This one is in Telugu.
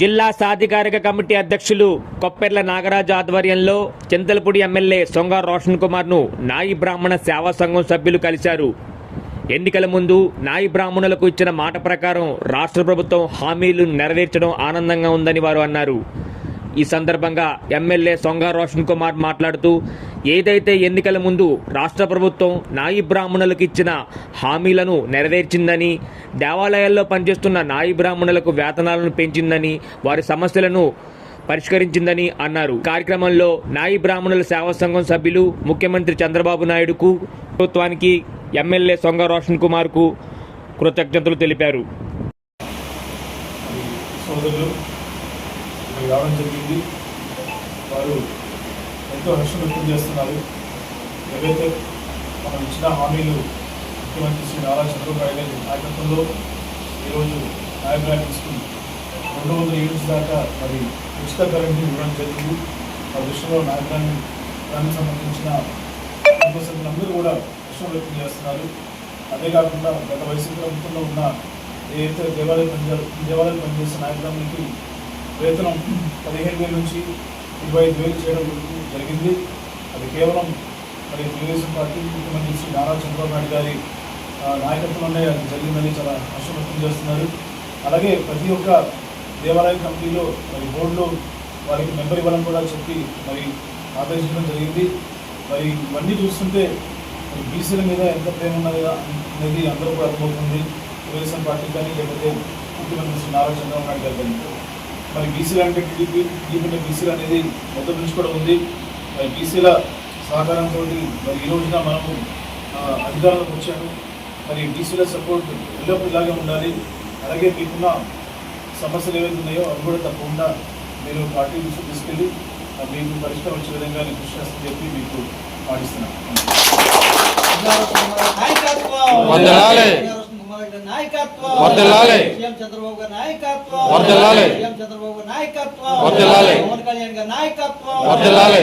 జిల్లా సాధికారిక కమిటీ అధ్యక్షులు కొప్పెర్ల నాగరాజు ఆధ్వర్యంలో చింతలపూడి ఎమ్మెల్యే సొంగ రోషన్ కుమార్ను నాయి బ్రాహ్మణ సేవా సంఘం సభ్యులు కలిశారు. ఎన్నికల ముందు నాయి బ్రాహ్మణులకు ఇచ్చిన మాట ప్రకారం రాష్ట్ర ప్రభుత్వం హామీలు నెరవేర్చడం ఆనందంగా ఉందని వారు అన్నారు. ఈ సందర్భంగా ఎమ్మెల్యే సొంగ రోషన్ కుమార్ మాట్లాడుతూ ఏదైతే ఎన్నికల ముందు రాష్ట్ర ప్రభుత్వం నాయి బ్రాహ్మణులకు ఇచ్చిన హామీలను నెరవేర్చిందని దేవాలయాల్లో పనిచేస్తున్న నాయి బ్రాహ్మణులకు వేతనాలను పెంచిందని వారి సమస్యలను పరిష్కరించిందని అన్నారు. కార్యక్రమంలో నాయి బ్రాహ్మణుల సేవా సంఘం సభ్యులు ముఖ్యమంత్రి చంద్రబాబు నాయుడుకు ప్రభుత్వానికి ఎమ్మెల్యే సొంగ రోషన్ కుమార్కు కృతజ్ఞతలు తెలిపారు. సోదరులు ఇక్కడ రావడం జరిగింది. వారు ఎంతో హర్షం వ్యక్తం చేస్తున్నారు. ఏవైతే మనం ఇచ్చిన హామీలు ముఖ్యమంత్రి శ్రీ నారా చంద్రబాబు నాయుడు గారి నాయకత్వంలో ఈరోజు నాయకురాలు రెండు వందల యూనిట్స్ దాకా మరి ఉచిత కరెంట్ని ఇవ్వడం జరిగింది. ఆ దృష్టిలో నాయకురాన్ని దానికి సంబంధించిన కుటుంబ సభ్యులందరూ కూడా హర్షం వ్యక్తం చేస్తున్నారు. అదే కాకుండా గత వైసీపీ ప్రభుత్వంలో ఉన్న ఏదైతే దేవాలయం పనిచే దేవాలయం పనిచేసే నాయకులకి వేతనం పదిహేను వేల నుంచి ఇరవై ఐదు వేలు చేయడం జరిగింది. అది కేవలం మరి తెలుగుదేశం పార్టీ ముఖ్యమంత్రి శ్రీ నారా చంద్రబాబు నాయుడు గారి నాయకత్వంలోనే అది జరిగిందని చాలా హర్షం వ్యక్తం చేస్తున్నారు. అలాగే ప్రతి ఒక్క దేవాలయ కమిటీలో మరి బోర్డులో వారికి మెంబర్ ఇవ్వడం కూడా చెప్పి మరి ఆదేశించడం జరిగింది. మరి ఇవన్నీ చూస్తుంటే బీసీల మీద ఎంత ప్రేమ ఉన్నది అనేది అందరూ కూడా అర్థమవుతుంది. తెలుగుదేశం పార్టీ కానీ లేకపోతే ముఖ్యమంత్రి శ్రీ నారా చంద్రబాబు నాయుడు గారు కానీ. మరి బీసీలు అంటే టీడీపీ టీడీపీ బీసీలు అనేది మొదటి నుంచి కూడా ఉంది. మరి బీసీల సహకారంతో మరి ఈ రోజున మనము అధికారంలోకి వచ్చాము. మరి బీసీల సపోర్ట్ ఎల్లప్పుడూ ఇలాగే ఉండాలి. అలాగే మీకున్న సమస్యలు ఏవైతే ఉన్నాయో అవి కూడా తప్పకుండా మీరు పార్టీ దృష్టికి తీసుకెళ్ళి మీకు పరిష్కారం వచ్చే విధంగా నేను కృషి చేస్తానని చెప్పి మీకు పాటిస్తున్నాను. నాయకత్వం వర్ధిల్లాలి. సీఎం చంద్రబాబు గారి నాయకత్వం వర్ధిల్లాలి. సీఎం చంద్రబాబు గారి నాయకత్వం వర్ధిల్లాలి. పవన్ కళ్యాణ్ గారి నాయకత్వం వర్ధిల్లాలి.